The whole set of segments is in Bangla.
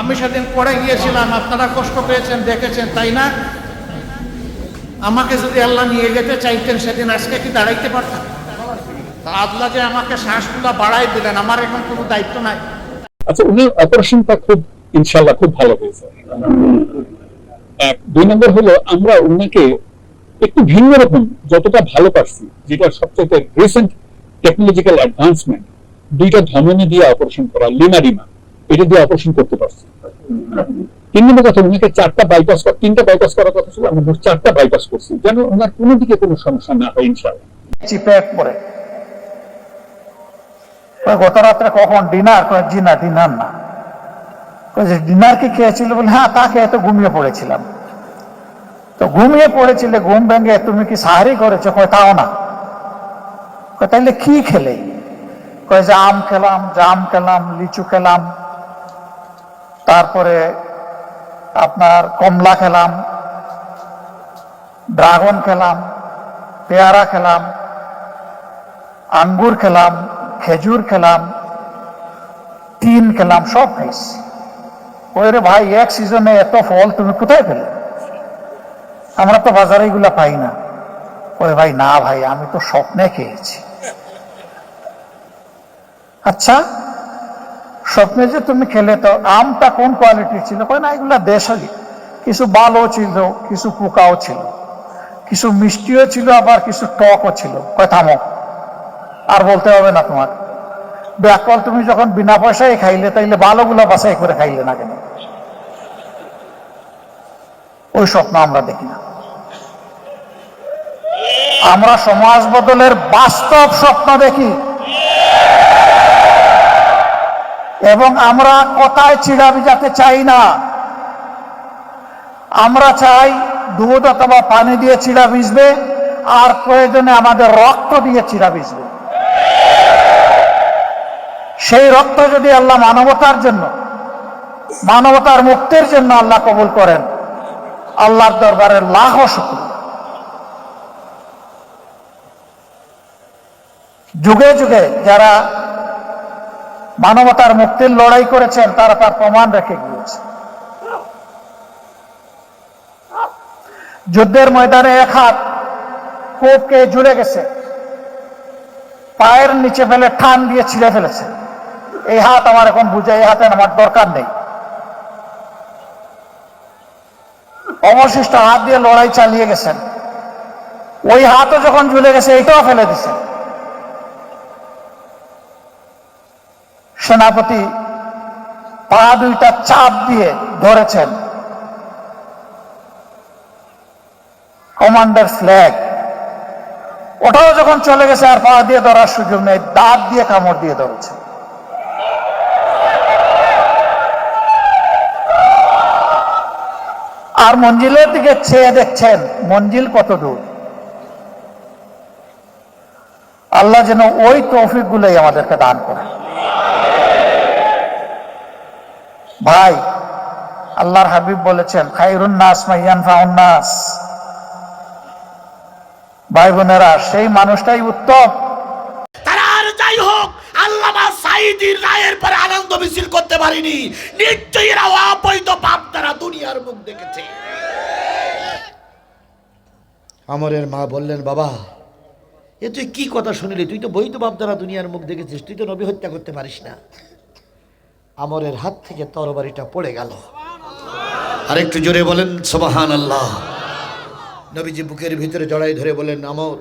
আমি সেদিন পড়ে গিয়েছিলাম, আপনারা কষ্ট পেয়েছেন, দেখেছেন, তাই না? আমাকে যদি আল্লাহ নিয়ে যেতে চাইতেন, সেদিন আজকে কি দাঁড়াইতে পারতাম? আল্লাহ যে আমাকে বাড়াই দিলেন, আমার এখন কোনো দায়িত্ব নাই। আচ্ছা উনার অপারেশনটা খুব ইনশাল্লাহ খুব ভালো হয়েছে। এক, দুই নম্বর হলো, আমরা উনাকে একটু ভিন্ন রকম যতটা ভালো পারছি, যেটা সবচেয়ে রিসেন্ট টেকনোলজিক্যাল অ্যাডভান্সমেন্ট দুইটা ধমনী দিয়ে অপারেশন করা লিমারিমা এটা দিয়ে অপারেশন করতে পারছি। তিন নম্বর কথা উনাকে চারটা বাইপাস তিনটা বাইপাস করার কথা ছিল, আমরা চারটা বাইপাস করছি। যেন ওনার কোনো দিকে কোনো সমস্যা না হয় এক পরে। গত রাত্রে কখন ডিনার কয় জি না। ডিনার না ডিনার কি খেয়েছিল বলে হ্যাঁ তা খেয়ে তো ঘুমিয়ে পড়েছিলাম। তো ঘুমিয়ে পড়েছিলে, ঘুম ভেঙে তুমি কি সাহারি করেছ? কয় তাও না। তাইলে কি খেলে? কয় যে আম খেলাম, জাম খেলাম, লিচু খেলাম তারপরে আপনার কমলা খেলাম, ড্রাগন খেলাম, পেয়ারা খেলাম, আঙ্গুর খেলাম, খেজুর খেলাম, তিন খেলাম, সব খাইছি ওই রে ভাই, এক সিজনে এত ফল তুমি কোথায় পেলে? আমরা তো বাজারে এগুলা পাই না। ওই ভাই, না ভাই, আমি তো স্বপ্নে খেয়েছি। আচ্ছা স্বপ্নে যে তুমি খেলে তো আমটা কোন কোয়ালিটির ছিল? কয়, না, এগুলা দেশালি। কিছু ভালো ছিল, কিছু পোকাও ছিল। কিছু মিষ্টিও ছিল, আবার কিছু টকও ছিল। কয়, থামো। আর বলতে হবে না তোমার। ব্যাকল তুমি যখন বিনা পয়সায় খাইলে, তাইলে ভালোগুলো বাছাই করে খাইলে না কেন? ওই স্বপ্ন আমরা দেখি না। আমরা সমাজ বদলের বাস্তব স্বপ্ন দেখি। এবং আমরা কথায় চিড়া ভিজাতে চাই না? আমরা চাই দুধ অথবা পানি দিয়ে চিড়া ভিজবে, আর প্রয়োজনে আমাদের রক্ত দিয়ে চিড়া ভিজবে। সেই রক্ত যদি আল্লাহ মানবতার জন্য, মানবতার মুক্তির জন্য আল্লাহ কবুল করেন, আল্লাহর দরবারের লাখ শুক্র। যুগে যুগে যারা মানবতার মুক্তির লড়াই করেছেন, তারা তার প্রমাণ রেখে গিয়েছে। যুদ্ধের ময়দানে এক হাত কোপকে জুড়ে গেছে, পায়ের নিচে ফেলে ঠান দিয়ে ছিঁড়ে ফেলেছে। এই হাত আমার এখন বুঝে, এই হাতে আমার দরকার নেই। অবশিষ্ট হাত দিয়ে লড়াই চালিয়ে গেছেন। ওই হাতও যখন ঝুলে গেছে এইটাও ফেলে দিছে সেনাপতি পা দুইটা চাপ দিয়ে ধরেছেন। কমান্ডার ফ্ল্যাগ, ওটাও যখন চলে গেছে, আর পা দিয়ে ধরার সুযোগ নেই, দাঁত দিয়ে কামড় দিয়ে ধরেছে। আর মঞ্জিলের দিকে চেয়ে দেখছেন, মঞ্জিল কত দূর। আল্লাহ যেন ওই তৌফিক গুলোই আমাদেরকে দান করে ভাই আল্লাহর হাবিব বলেছেন খাইরুন নাস মাইয়ান নাস। ভাই বোনেরা সেই মানুষটাই উত্তম। তারা আর যাই হোক আল্লামা সাইদির রায়ের পরে আনন্দ মিছিল করতে পারিনি। নিশ্চয়ই এরা অবৈধ পাপ তারা দুনিয়ার মুখ দেখেছে। আমরের মা বললেন বাবা এ তুই কি কথা শুনলি? তুই তো বৈধ বাপ দ্বারা দুনিয়ার মুখ দেখেছিস তুই তো নবী হত্যা করতে পারিস না। আমরের হাত থেকে তরবারিটা পড়ে গেল। আর একটু জোরে বলেন সোবাহান আল্লাহ নবীজি বুকের ভিতরে জড়াই ধরে বলেন আমর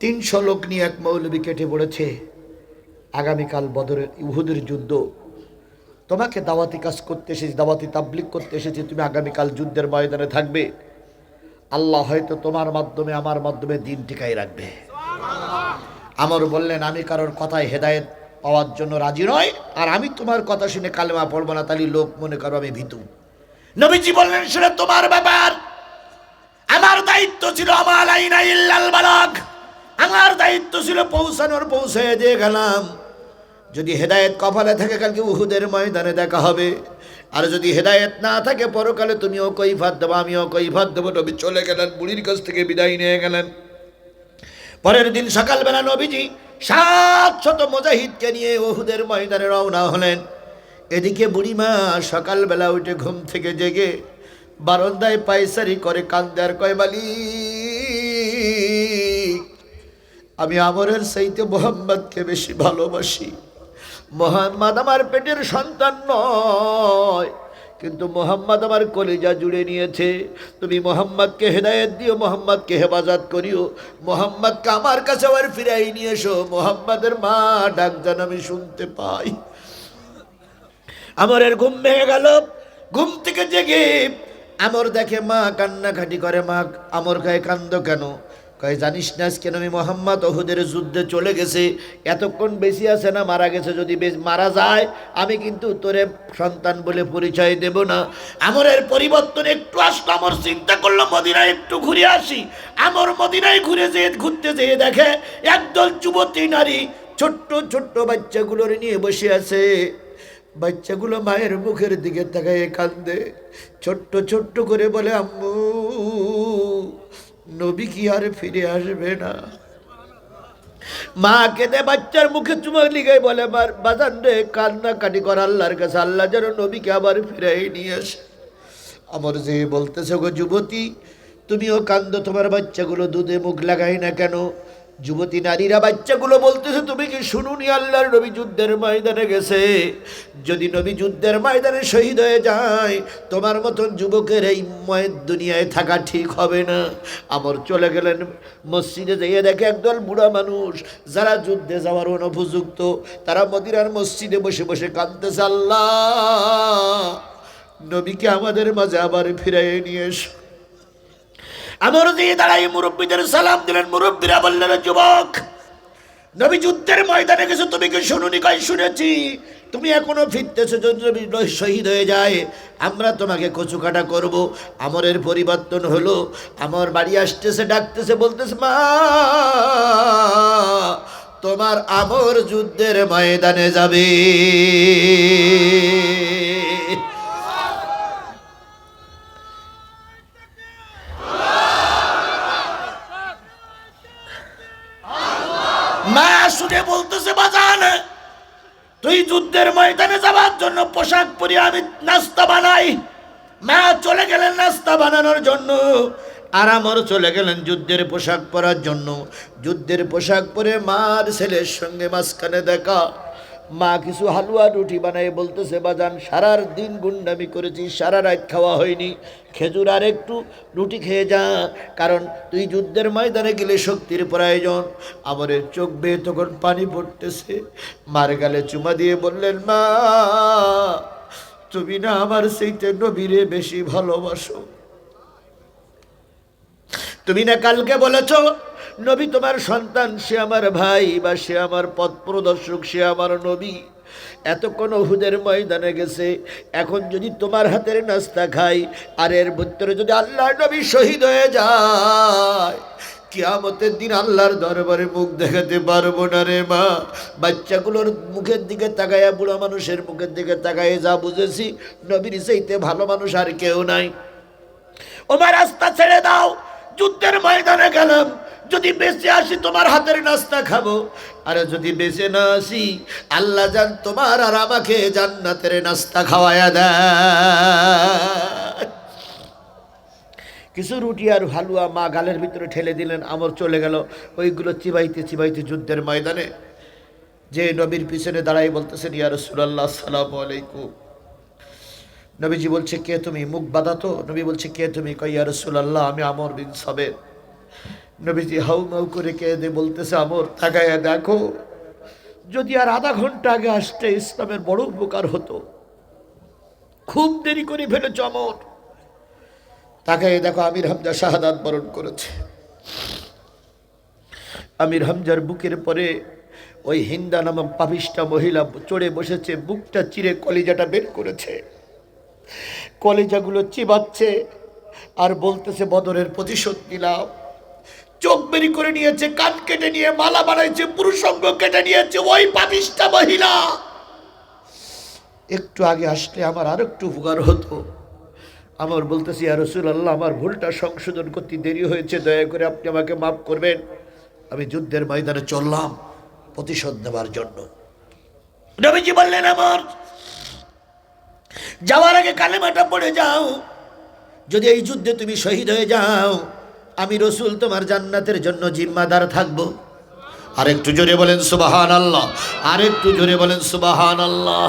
তিনশো লোক নিয়ে এক মৌলবী কেটে পড়েছে। আগামীকাল বদরের ইহুদের যুদ্ধ। তোমাকে দাওয়াতি কাজ করতে এসেছি দাওয়াতি তাবলিক করতে এসেছি। তুমি আগামীকাল যুদ্ধের ময়দানে থাকবে। আল্লাহ হয়তো তোমার মাধ্যমে আমার মাধ্যমে দিন টিকাই রাখবে। আমর বললেন আমি কারোর কথায় হেদায়েত পাওয়ার জন্য রাজি নয়। আর আমি তোমার কথা শুনে কালেমা পড়ব না, তাহলে লোক মনে করো আমি ভীতু। নবীজি বললেন সেটা তোমার ব্যাপার। আমার দায়িত্ব ছিল আমার আইনা ইল্লাল বালাক আমার দায়িত্ব ছিল পৌঁছানোর, পৌঁছে দিয়ে গেলাম। যদি হেদায়েত কপালে থাকে, কালকে উহুদের ময়দানে দেখা হবে। আর যদি হেদায়েত না থাকে, পরকালে তুমিও কৈফাত দেবো, আমিও কৈফাত দেবো। নবী চলে গেলেন, বুড়ির কাছ থেকে বিদায় নিয়ে গেলেন। পরের দিন সকালবেলা নবীজি সাত শত মুজাহিদকে নিয়ে ওহুদের ময়দানে রওনা হলেন। এদিকে বুড়িমা সকালবেলা উঠে ঘুম থেকে জেগে বারান্দায় পায়সারি করে কান্দার কয় বালি আমি আমরের সাইতে মোহাম্মদকে বেশি ভালোবাসি। মোহাম্মদ আমার পেটের সন্তান নয়। কিন্তু মোহাম্মদ আমার কলিজা জুড়ে নিয়েছে। তুমি মোহাম্মদকে হেদায়েত দিও, মোহাম্মদকে হেফাজত করিও। মোহাম্মদকে আমার কাছে আবার ফিরাই নিয়ে এসো। মোহাম্মদের মা ডাক যেন আমি শুনতে পাই। আমার এর ঘুম ভেঙে গেল। ঘুম থেকে জেগে আমর দেখে মা কান্নাকাটি করে। মা আমর গায়ে কান্দ কেন? কয়, জানিস না আজকে আমি মোহাম্মদ ওহুদের যুদ্ধে চলে গেছে? এতক্ষণ বেশি আছে না, মারা গেছে যদি মারা যায়, আমি কিন্তু তোরে সন্তান বলে পরিচয় দেব না। আমরের পরিবর্তন একটু আসলো, আমর চিন্তা করল, মদিনায় একটু ঘুরে আসি। আমর মদিনায় ঘুরে যেয়ে, ঘুরতে যেয়ে দেখে একদল যুবতী নারী ছোট্ট ছোট্ট বাচ্চাগুলোর নিয়ে বসে আছে। বাচ্চাগুলো মায়ের মুখের দিকে তাকায় কান্দে। ছোট্ট ছোট্ট করে বলে, আম্মু নবী কি আর ফিরে আসবে না? মা কেঁদে বাচ্চার মুখে চুমা লিগে বলে বাজান রে, কান্না কাটি কর আল্লাহর কাছে। আল্লাহ যেন নবীকে আবার ফিরাই নিয়ে আসে। আমার যে বলতেছে, গো যুবতী, তুমিও কান্দ, তোমার বাচ্চাগুলো দুধে মুখ লাগাই না কেন? যুবতী নারীরা বাচ্চাগুলো বলতেছে, তুমি কি শুনুনি আল্লাহর নবী যুদ্ধের ময়দানে গেছে? যদি নবী যুদ্ধের ময়দানে শহীদ হয়ে যায়, তোমার মতন যুবকের এই ময়ের দুনিয়ায় থাকা ঠিক হবে না। আমর চলে গেলেন মসজিদে যেয়ে দেখে একদল বুড়া মানুষ, যারা যুদ্ধে যাওয়ার অনুপযুক্ত, তারা মদিরার মসজিদে বসে বসে কাঁদতেছে, আল্লাহ, নবীকে আমাদের মাঝে আবার ফিরাই নিয়ে এসো। আমার দিয়ে দাঁড়াই মুরব্বীদের সালাম দিলেন, মুরব্বীরা বললেন যুবক, নবী যুদ্ধের ময়দানে গেছো, তুমি কি শুনুনি কই শুনেছি। তুমি এখনও ফিরতেছো, যদি শহীদ হয়ে যায়, আমরা তোমাকে কচু কাটা করব। আমরের পরিবর্তন হলো, আমার বাড়ি আসতেছে, ডাকতেছে, বলতেছে, মা, তোমার আমর যুদ্ধের ময়দানে যাবে। তুই যুদ্ধের ময়দানে যাওয়ার জন্য পোশাক পরি আমি নাস্তা বানাই। মা চলে গেলেন নাস্তা বানানোর জন্য। আর আমার চলে গেলেন যুদ্ধের পোশাক পরার জন্য। যুদ্ধের পোশাক পরে মার ছেলের সঙ্গে মাঝখানে দেখা। মা কিছু হালুয়া রুটি বানাই বলতেছে, বাজান, সারার দিন গুন্ডামি করেছি, সারা রাত খাওয়া হয়নি। খেজুর আর একটু রুটি খেয়ে যা, কারণ তুই যুদ্ধের ময়দানে গেলে শক্তির প্রয়োজন। আমাদের চোখ বেয়ে তখন পানি পড়তেছে। মার গালে চুমা দিয়ে বললেন, মা, তুমি না আমার সেইতে নবীরে বেশি ভালোবাসো। তুমি না কালকে বলেছ নবী তোমার সন্তান, সে আমার ভাই বা সে আমার পথ প্রদর্শক সে আমার নবী। এত এতক্ষণ হুদের ময়দানে গেছে। এখন যদি তোমার হাতের নাস্তা খাই, আর এর ভিতরে যদি আল্লাহর নবী শহীদ হয়ে যায়, কিয়ামতের দিন আল্লাহর দরবারে মুখ দেখাতে পারব না রে মা। বাচ্চাগুলোর মুখের দিকে তাকায়া, বুড়ো মানুষের মুখের দিকে তাকায় যা বুঝেছি, নবীর সেইতে ভালো মানুষ আর কেউ নাই। ওমার রাস্তা ছেড়ে দাও, যুদ্ধের ময়দানে গেলাম। যদি বেঁচে আসি, তোমার হাতের নাস্তা খাব। আর যদি বেঁচে না আসি, আল্লাহ জান তোমার আর আমাকে জান্নাতের নাস্তা খাওয়ায়া দেয় কিছু রুটি আর হালুয়া মা গালের ভিতরে ঠেলে দিলেন, আমর চলে গেল। ওইগুলো চিবাইতে চিবাইতে যুদ্ধের ময়দানে। যে নবীর পিছনে দাঁড়াই বলতেছেন, ইয়া রসুলাল্লাহ সালাম আলাইকুম। নবীজি বলছে, কে তুমি? মুখ বাঁধাতো নবী বলছে, কে তুমি? কইয়া রসুলাল্লাহ, আমি আমর বিন সাবের। নবীজি হাউ মাউ করে কে দে বলতেছে, আমর, তাকায়া দেখো, যদি আর আধা ঘণ্টা আগে আসতে ইসলামের বড় উপকার হতো, খুব দেরি করে ফেলেছ আমর। তাকায় দেখো, আমির হামজা শাহাদাত বরণ করেছে। আমির হামজার বুকের পরে ওই হিন্দা নামক পাপিষ্টা মহিলা চড়ে বসেছে, বুকটা চিরে কলিজাটা বের করেছে। কলেজাগুলো চিবাচ্ছে আর বলতেছে, বদরের প্রতিশোধ নিলাম। চোখ বেরি করে নিয়েছে, কান কেটে নিয়ে, মালা বানাইছে, পুরুষঙ্গ কেটে নিয়েছে, ওই পাপিষ্টা মহিলা। একটু আগে আসলে আমার আর একটু উপকার হতো। আমার বলতেছি আর রসুল আল্লাহ আমার ভুলটা সংশোধন করতে দেরি হয়েছে, দয়া করে আপনি আমাকে মাফ করবেন। আমি যুদ্ধের ময়দানে চললাম প্রতিশোধ নেবার জন্য। নবীজি বললেন, আমার যাওয়ার আগে কালেমাটা পড়ে যাও। যদি এই যুদ্ধে তুমি শহীদ হয়ে যাও আমি রসুল তোমার জান্নাতের জন্য জিম্মাদার থাকব। আরেকটু জোরে বলেন সুবাহান আল্লাহ আর একটু জোরে বলেন সুবাহান আল্লাহ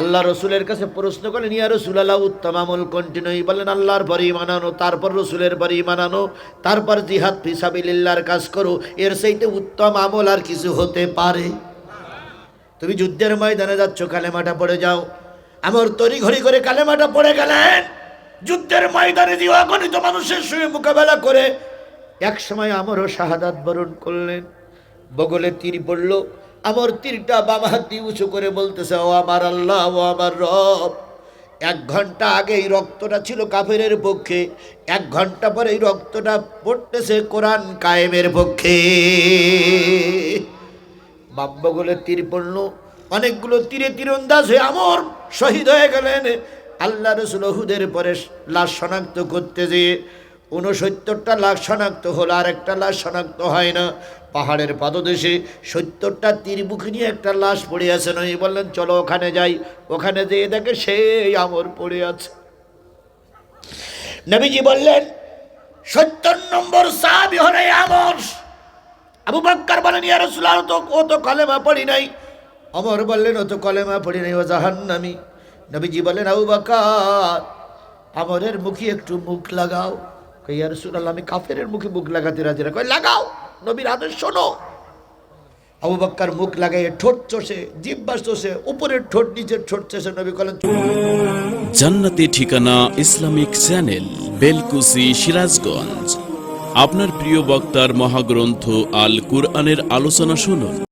আল্লাহ রসুলের কাছে প্রশ্ন করলেন, ইয়া রসুল আল্লাহ উত্তম আমল কন্টিনিউ বলেন আল্লাহর পরে মানানো তারপর রসুলের পরে মানানো তারপর জিহাদ ফিসাবিল্লার কাজ করো। এর সেইতে উত্তম আমল আর কিছু হতে পারে। তুমি যুদ্ধের ময়দানে যাচ্ছ, কালেমাটা পড়ে যাও। আমার তরি ঘড়ি করে কালেমাটা পড়ে গেলেন। যুদ্ধের ময়দানে দিয়ে অগণিত মানুষের সঙ্গে মোকাবেলা করে, এক সময় আমারও শাহাদাত বরণ করলেন। বগলে তীর পড়ল, আমার তীরটা বাম হাত উঁচু করে বলতেছে, ও আমার আল্লাহ, ও আমার রব। এক ঘণ্টা আগে এই রক্তটা ছিল কাফেরের পক্ষে, এক ঘণ্টা পরে এই রক্তটা পড়তেছে কোরআন কায়েমের পক্ষে। বাব্যগুলো তীর পড়ল, অনেকগুলো তীরে তীরন্দাজ হয়ে আমর শহীদ হয়ে গেলেন। আল্লাহ রসুল হুদের পরে লাশ শনাক্ত করতে যেয়ে উনসত্তরটা লাশ শনাক্ত হলো আর একটা লাশ শনাক্ত হয় না। পাহাড়ের পাদদেশে সত্তরটা তীর বুকে নিয়ে একটা লাশ পড়ে আছে। নয় বললেন, চলো ওখানে যাই। ওখানে যেয়ে দেখে সেই আমর পড়ে আছে। নবীজি বললেন, সত্তর নম্বর সাহাবি হলে আমর। আবু বাক্কার বলেন রাসূলুল্লাহ, তো ও তো কলেমা পড়ি নাই। অমর বললেন, ও তো কলেমা পড়ি নাই, ও জাহান্নামী। নবীজি বললেন আবু বাক্কার আমরের মুখে একটু মুখ লাগাও। কই, ইয়া রাসূলুল্লাহ, আমি কাফেরের মুখে মুখ লাগাতে রাজি না। কই, লাগাও, নবীর আদেশ শোনো। আবু বাক্কার মুখ লাগাই ঠোঁট চষে, জিব্বা চষে, উপরের ঠোঁট, নিচের ঠোঁট চষে নবী বলেন, জান্নাতি ঠিকানা ইসলামিক চ্যানেল, বেলকুসি, সিরাজগঞ্জ। আপনার প্রিয় বক্তার মহাগ্রন্থ আল কুরআনের আলোচনা শুনুন।